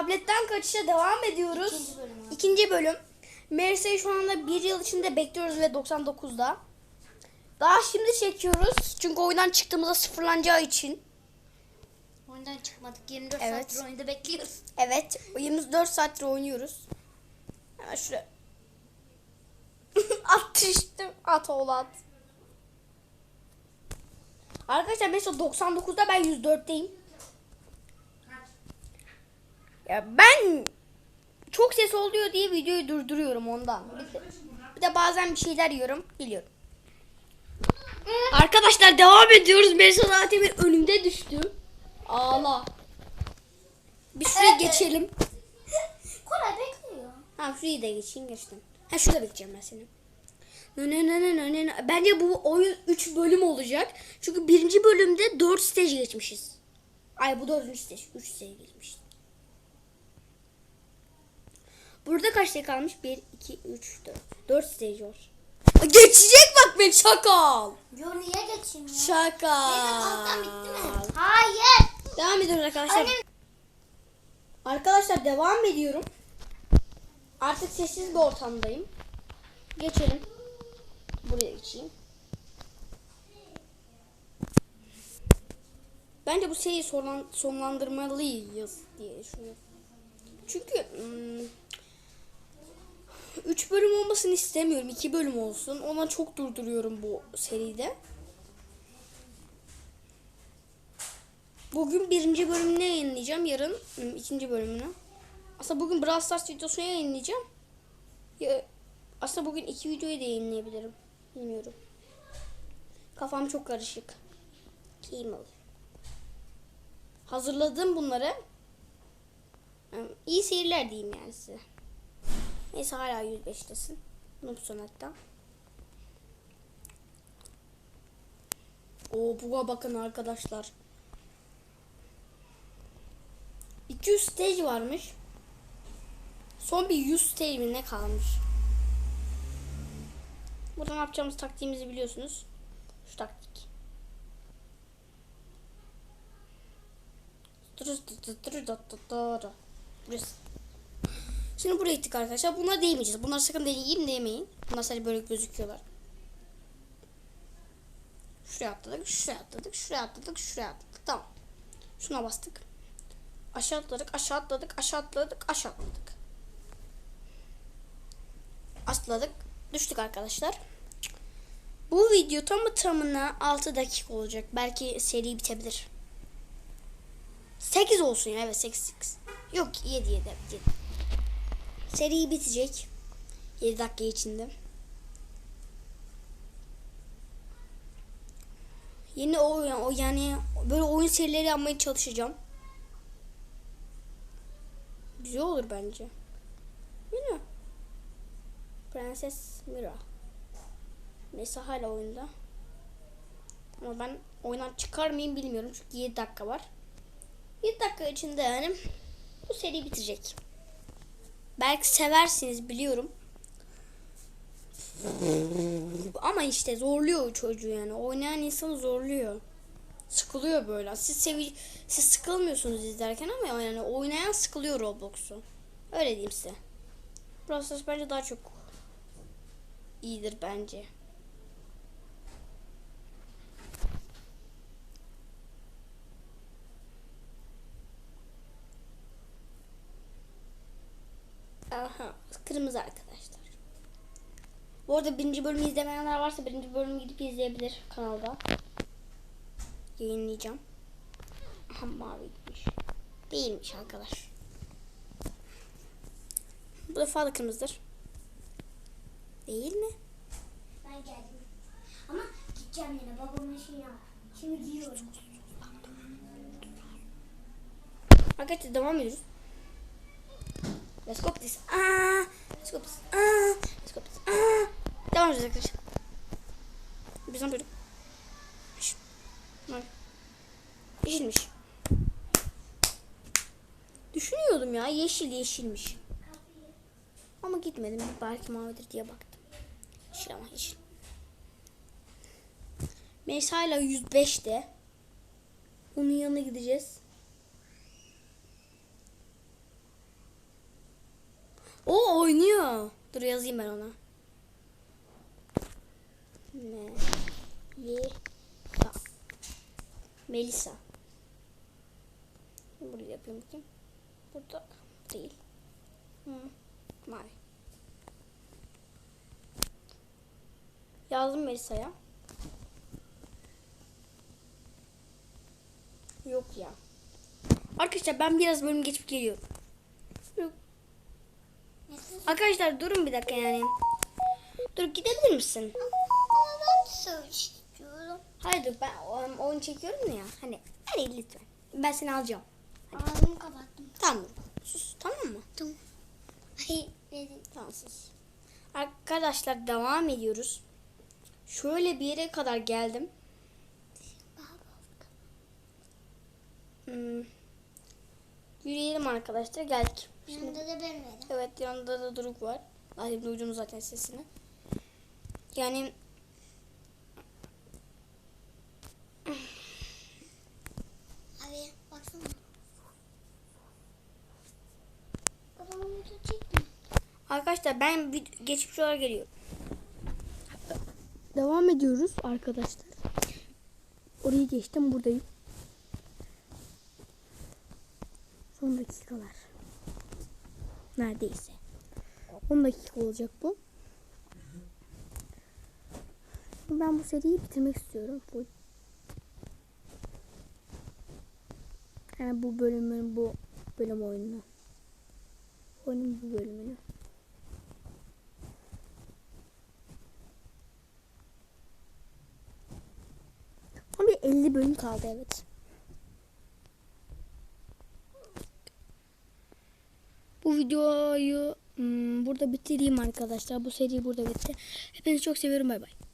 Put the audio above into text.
tabletten kaçışa devam ediyoruz. İkinci bölüm. İkinci bölüm. Mersey'i şu anda bir yıl içinde bekliyoruz ve 99'da. Daha şimdi çekiyoruz. Çünkü oyundan çıktığımızda sıfırlanacağı için. Oyundan çıkmadık. 24 Evet. saattir oyunda bekliyoruz. Evet. 24 saattir oynuyoruz. Hemen şuraya. at düştüm. At oğlu at. Arkadaşlar mesela 99'da ben 104'teyim. Ya ben çok ses oluyor diye videoyu durduruyorum ondan. Bir de, bir de bazen bir şeyler yiyorum. Biliyorum. Arkadaşlar devam ediyoruz. Melisa zaten bir önümde düştü. Ağla. Bir şuraya geçelim. Koray bekliyor. Ha şurayı da geçeyim geçtim. Ha şurada bekleyeceğim ben seni. Bence bu oyun 3 bölüm olacak. Çünkü birinci bölümde 4 stage geçmişiz. Ay bu 4. stage. 3 stage geçmişiz. Burada kaç stage kalmış? 1, 2, 3, 4. 4 stage var. Geçecek bak ben şakal. Yo niye geçeyim ya? Şakal. Benim pastam bitti mi? Hayır. Devam ediyoruz arkadaşlar. Annem- Arkadaşlar devam ediyorum. Artık sessiz bir ortamdayım. Geçelim. Buraya geçeyim. Bence bu seriyi sonlan- sonlandırmalıyız diye düşünüyorum. Çünkü 3 bölüm olmasını istemiyorum. 2 bölüm olsun. Ona çok durduruyorum bu seride. Bugün birinci bölümünü yayınlayacağım. Yarın ım, ikinci bölümünü. Aslında bugün Brawl Stars videosunu yayınlayacağım. Ya, aslında bugün iki videoyu da yayınlayabilirim. Bilmiyorum. Kafam çok karışık. Kimel. Hazırladım bunları. Im, İyi seyirler diyeyim yani size. Neyse hala 105'tesin. Noob hatta. Oo buga bakın arkadaşlar. 200 stage varmış. Son bir 100 stage ne kalmış? Burada ne yapacağımız taktiğimizi biliyorsunuz. Şu taktik. Burası. Şimdi buraya gittik arkadaşlar. Bunlar değmeyeceğiz. Bunlar sakın deneyin değmeyin. Bunlar sadece böyle gözüküyorlar. Şuraya atladık, şuraya atladık, şuraya atladık, şuraya atladık. Tamam. Şuna bastık. Aşağı atladık, aşağı atladık, aşağı atladık, aşağı atladık. Atladık, düştük arkadaşlar. Bu video tamı tamına 6 dakika olacak. Belki seri bitebilir. 8 olsun ya evet 8 8. Yok 7 7 7. Seri bitecek. 7 dakika içinde. Yeni oyun o yani böyle oyun serileri yapmaya çalışacağım. Güzel olur bence. Değil mi? Prenses Mira. Neyse hala oyunda. Ama ben oyundan çıkar mıyım bilmiyorum. Çünkü 7 dakika var. 7 dakika içinde yani bu seri bitecek. Belki seversiniz biliyorum. Ama işte zorluyor çocuğu yani. Oynayan insanı zorluyor. Sıkılıyor böyle. Siz sevi siz sıkılmıyorsunuz izlerken ama yani oynayan sıkılıyor Roblox'u. Öyle diyeyim size. Brawl bence daha çok iyidir bence. Aha, kırmızı arkadaşlar. Bu arada birinci bölümü izlemeyenler varsa birinci bölümü gidip izleyebilir kanalda. Yayınlayacağım. Aha maviymiş. Değilmiş arkadaş. Bu defa da kırmızıdır. Değil mi? Ben geldim. Ama gideceğim yine babamın şeyini al. Şimdi giyiyorum. Arkadaşlar devam ediyoruz. Let's go this. Aa, let's go this. Aa, let's go this. Aa. Devam ediyoruz arkadaşlar. Bizden böyle. Şş. Mavi. Yeşilmiş. Düşünüyordum ya yeşil yeşilmiş. Ama gitmedim. Belki mavidir diye baktım. Yeşil ama yeşil. Mesa ile 105'te. Onun yanına gideceğiz. O oynuyor. Dur yazayım ben ona. Melisa. Melisa. Buraya yapayım bakayım. Burada değil. Hı. Mavi. Yazdım Melisa'ya. Yok ya. Arkadaşlar ben biraz bölüm geçip geliyorum. Arkadaşlar durun bir dakika yani. Dur gidebilir misin? Ben istiyorum. Hayır dur ben o- oyun çekiyorum ya. Hani hadi lütfen. Ben seni alacağım. Ağzımı kapattım. Tamam. Sus tamam mı? Tamam. Ay dedim. Tamam sus. Arkadaşlar devam ediyoruz. Şöyle bir yere kadar geldim. Hmm. Yürüyelim arkadaşlar geldik. Şimdi, Yanında da ben varım. evet yanında da Duruk var. Zaten duydunuz zaten sesini. Yani Abi baksana. Babamı mı? Arkadaşlar ben bir geçmiş olarak geliyorum. Devam ediyoruz arkadaşlar. Orayı geçtim buradayım. Son dakikalar. Neredeyse. 10 dakika olacak bu. Ben bu seriyi bitirmek istiyorum. Bu yani bu bölümün bu bölüm oyununu. Oyunun bu bölümünü. Ama bir 50 bölüm kaldı evet. Videoyu hmm, burada bitireyim arkadaşlar. Bu seri burada bitti. Hepinizi çok seviyorum. Bay bay.